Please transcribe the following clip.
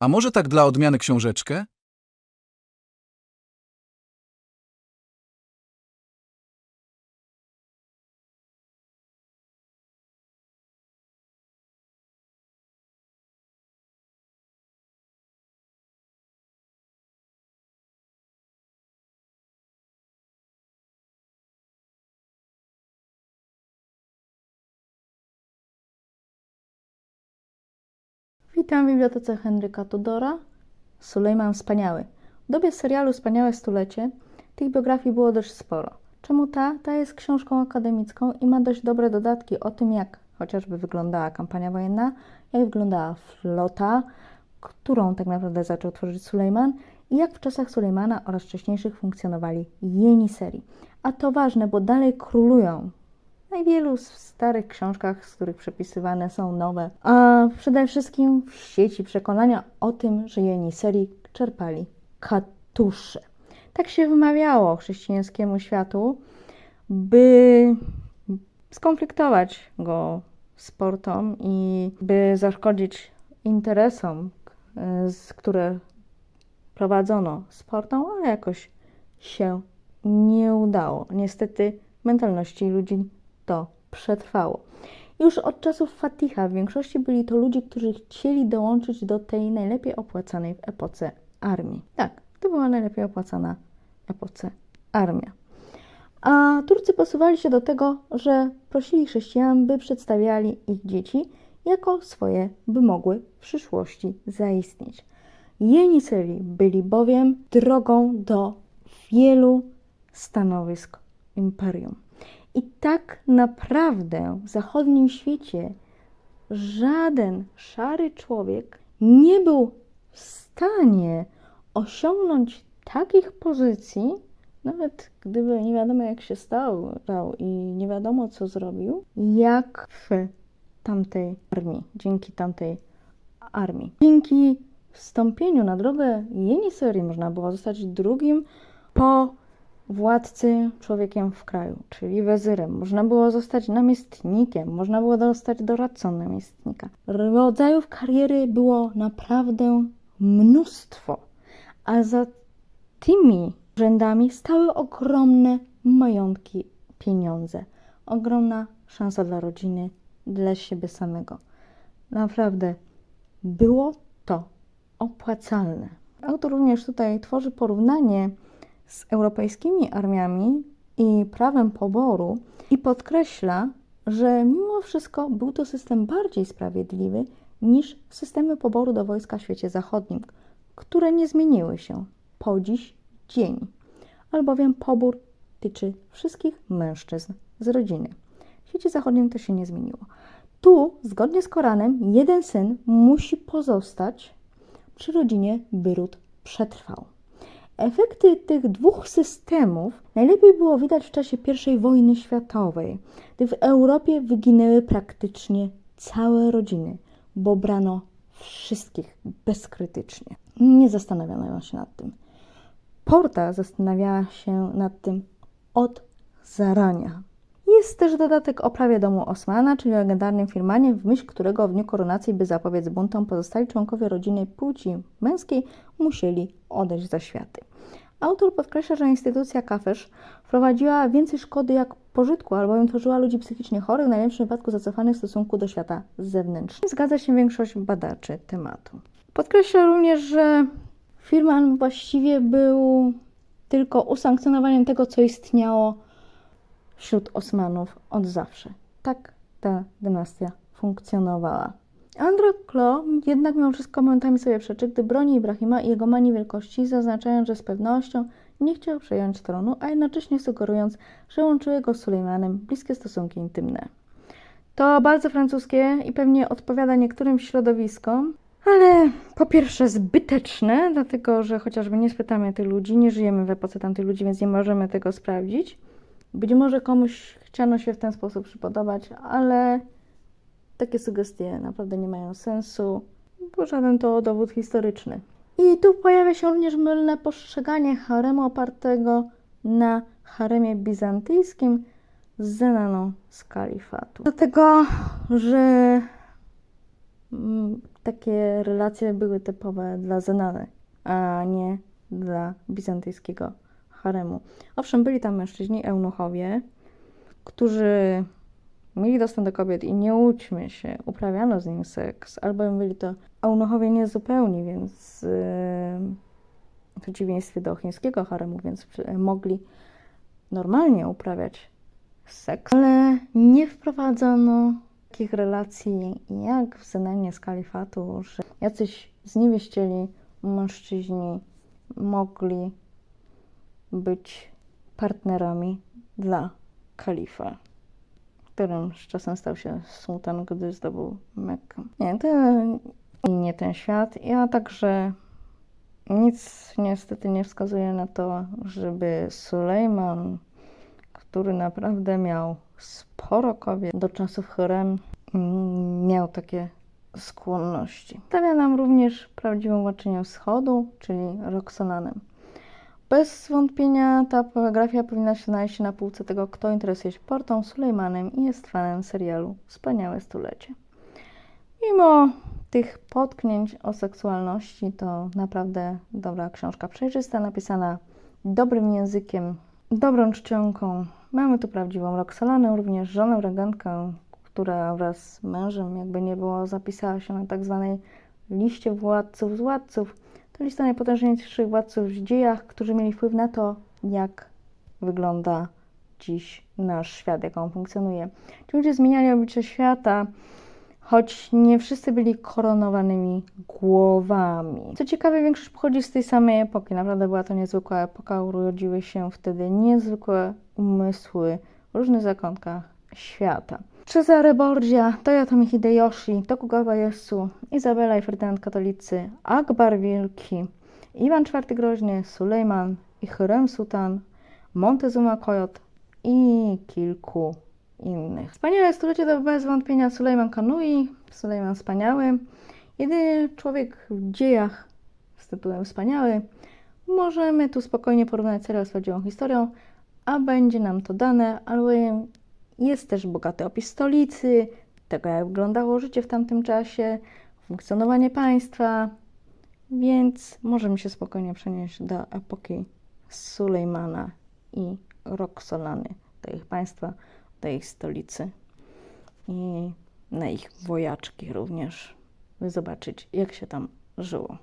A może tak dla odmiany książeczkę? Witam w Bibliotece Henryka Tudora. Sulejman Wspaniały. W dobie serialu Wspaniałe Stulecie tych biografii było dość sporo. Czemu ta? Ta jest książką akademicką i ma dość dobre dodatki o tym, jak chociażby wyglądała kampania wojenna, jak wyglądała flota, którą tak naprawdę zaczął tworzyć Sulejman i jak w czasach Sulejmana oraz wcześniejszych funkcjonowali jeniserii. A to ważne, bo dalej królują najwielu s- starych książkach, z których przepisywane są nowe, a przede wszystkim w sieci przekonania o tym, że jeniserii czerpali katusze. Tak się wymawiało chrześcijańskiemu światu, by skonfliktować go z portą i by zaszkodzić interesom, e, które prowadzono z portą, ale jakoś się nie udało. Niestety w mentalności ludzi to przetrwało. Już od czasów Fatiha w większości byli to ludzie, którzy chcieli dołączyć do tej najlepiej opłacanej w epoce armii. Tak, to była najlepiej opłacana w epoce armia. A Turcy posuwali się do tego, że prosili chrześcijan, by przedstawiali ich dzieci jako swoje, by mogły w przyszłości zaistnieć. Jeniseri byli bowiem drogą do wielu stanowisk imperium. I tak naprawdę w zachodnim świecie żaden szary człowiek nie był w stanie osiągnąć takich pozycji, nawet gdyby nie wiadomo jak się stał i nie wiadomo co zrobił, jak w tamtej armii, dzięki tamtej armii. Dzięki wstąpieniu na drogę Jeniserii można było zostać drugim po władcy człowiekiem w kraju, czyli wezyrem. Można było zostać namiestnikiem, można było zostać doradcą namiestnika. Rodzajów kariery było naprawdę mnóstwo, a za tymi rzędami stały ogromne majątki, pieniądze. Ogromna szansa dla rodziny, dla siebie samego. Naprawdę było to opłacalne. Autor również tutaj tworzy porównanie z europejskimi armiami i prawem poboru i podkreśla, że mimo wszystko był to system bardziej sprawiedliwy niż systemy poboru do wojska w świecie zachodnim, które nie zmieniły się po dziś dzień, albowiem pobór tyczy wszystkich mężczyzn z rodziny. W świecie zachodnim to się nie zmieniło. Tu, zgodnie z Koranem, jeden syn musi pozostać przy rodzinie, by ród przetrwał. Efekty tych dwóch systemów najlepiej było widać w czasie I wojny światowej, gdy w Europie wyginęły praktycznie całe rodziny, bo brano wszystkich bezkrytycznie. Nie zastanawiano się nad tym. Porta zastanawiała się nad tym od zarania. Jest też dodatek o prawie domu Osmana, czyli legendarnym firmanie, w myśl którego w dniu koronacji, by zapobiec buntom, pozostali członkowie rodziny płci męskiej musieli odejść za światy. Autor podkreśla, że instytucja kafesz wprowadziła więcej szkody jak pożytku, albowiem tworzyła ludzi psychicznie chorych, w najlepszym wypadku zacofanych w stosunku do świata zewnętrznego. Zgadza się większość badaczy tematu. Podkreśla również, że firman właściwie był tylko usankcjonowaniem tego, co istniało wśród Osmanów od zawsze. Tak ta dynastia funkcjonowała. Androklo jednak mimo wszystko momentami sobie przeczy, gdy broni Ibrahima i jego manii wielkości, zaznaczając, że z pewnością nie chciał przejąć tronu, a jednocześnie sugerując, że łączyły go z Sulejmanem bliskie stosunki intymne. To bardzo francuskie i pewnie odpowiada niektórym środowiskom, ale po pierwsze zbyteczne, dlatego że chociażby nie spytamy tych ludzi, nie żyjemy w epoce tamtych ludzi, więc nie możemy tego sprawdzić. Być może komuś chciano się w ten sposób przypodobać, ale takie sugestie naprawdę nie mają sensu, bo żaden to dowód historyczny. I tu pojawia się również mylne postrzeganie haremu opartego na haremie bizantyjskim z Zenaną z kalifatu. Dlatego, że mm, takie relacje były typowe dla Zenany, a nie dla bizantyjskiego haremu. Owszem, byli tam mężczyźni, eunuchowie, którzy mieli dostęp do kobiet i nie łudźmy się, uprawiano z nimi seks, albowiem byli to eunuchowie niezupełni, więc w przeciwieństwie do chińskiego haremu, więc przy- mogli normalnie uprawiać seks, ale nie wprowadzono takich relacji jak w Zenenie z kalifatu, że jacyś zniewieścieli mężczyźni mogli być partnerami dla kalifa, którym z czasem stał się sułtan, gdy zdobył Mekkę. Nie, to nie ten świat, a także nic niestety nie wskazuje na to, żeby Sulejman, który naprawdę miał sporo kobiet do czasów harem, mm, miał takie skłonności. Stawia nam również prawdziwą władczynią wschodu, czyli Roxolanem. Bez wątpienia ta biografia powinna się znaleźć na półce tego, kto interesuje się portą Sulejmanem i jest fanem serialu Wspaniałe Stulecie. Mimo tych potknięć o seksualności, to naprawdę dobra książka, przejrzysta, napisana dobrym językiem, dobrą czcionką. Mamy tu prawdziwą Roxolanę, również żonę regentkę, która wraz z mężem, jakby nie było, zapisała się na tak zwanej liście władców z władców. To lista najpotężniejszych władców w dziejach, którzy mieli wpływ na to, jak wygląda dziś nasz świat, jak on funkcjonuje. Ci ludzie zmieniali oblicze świata, choć nie wszyscy byli koronowanymi głowami. Co ciekawe, większość pochodzi z tej samej epoki. Naprawdę była to niezwykła epoka. Urodziły się wtedy niezwykłe umysły w różnych zakątkach świata. Cezare Borgia, Toyotomi Hideyoshi, Tokugawa Ieyasu, Izabela i Ferdynand Katolicy, Akbar Wielki, Iwan IV Groźny, Sulejman i Hürrem Sultan, Montezuma Kojot i kilku innych. Wspaniałe stulecie to bez wątpienia Sulejman Kanui, Sulejman Wspaniały. Jedyny człowiek w dziejach z tytułem Wspaniały. Możemy tu spokojnie porównać serial z prawdziwą historią, a będzie nam to dane, albowiem jest też bogaty opis stolicy, tego jak wyglądało życie w tamtym czasie, funkcjonowanie państwa, więc możemy się spokojnie przenieść do epoki Sulejmana i Roxolany, do ich państwa, do ich stolicy i na ich wojaczki również, by zobaczyć, jak się tam żyło.